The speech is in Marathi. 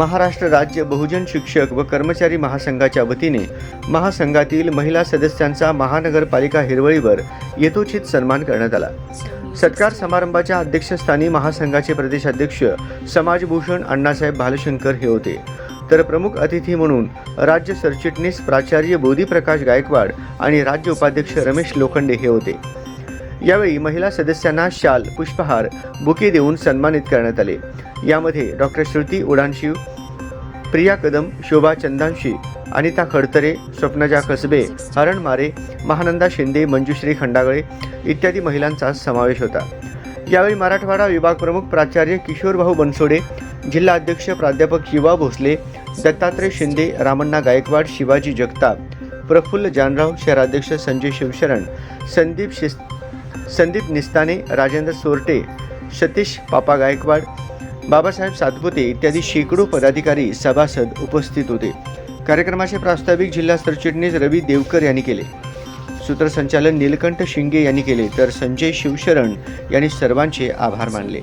महाराष्ट्र राज्य बहुजन शिक्षक व कर्मचारी महासंघाच्या वतीने महासंघातील महिला सदस्यांचा महानगरपालिका हिरवळीवर यथोचित सन्मान करण्यात आला. सत्कार समारंभाच्या अध्यक्षस्थानी महासंघाचे प्रदेशाध्यक्ष समाजभूषण अण्णासाहेब भालशंकर हे होते. तर प्रमुख अतिथी म्हणून राज्य सरचिटणीस प्राचार्य बोधीप्रकाश गायकवाड आणि राज्य उपाध्यक्ष रमेश लोखंडे हे होते. यावेळी महिला सदस्यांना शाल पुष्पहार बुके देऊन सन्मानित करण्यात आले. यामध्ये डॉक्टर श्रुती उडानशिव प्रिया कदम शोभा चंदांशी अनिता खडतरे स्वप्नजा कसबे हरण मारे महानंदा शिंदे मंजुश्री खंडागळे इत्यादी महिलांचा समावेश होता. यावेळी मराठवाडा विभाग प्रमुख प्राचार्य किशोरभाऊ बनसोडे जिल्हा अध्यक्ष प्राध्यापक शिवा भोसले दत्तात्रय शिंदे रामण्णा गायकवाड शिवाजी जगताप प्रफुल्ल जानराव शहराध्यक्ष संजय शिवशरण संदीप शिस संदीप निस्ताने राजेंद्र सोरटे सतीश पापा गायकवाड बाबासाहेब सातपुते इत्यादी शेकडो पदाधिकारी सभासद उपस्थित होते. कार्यक्रमाचे प्रास्ताविक जिल्हा सरचिटणीस रवी देवकर यांनी केले. सूत्रसंचालन नीलकंठ शिंगे यांनी केले तर संजय शिवशरण यांनी सर्वांचे आभार मानले.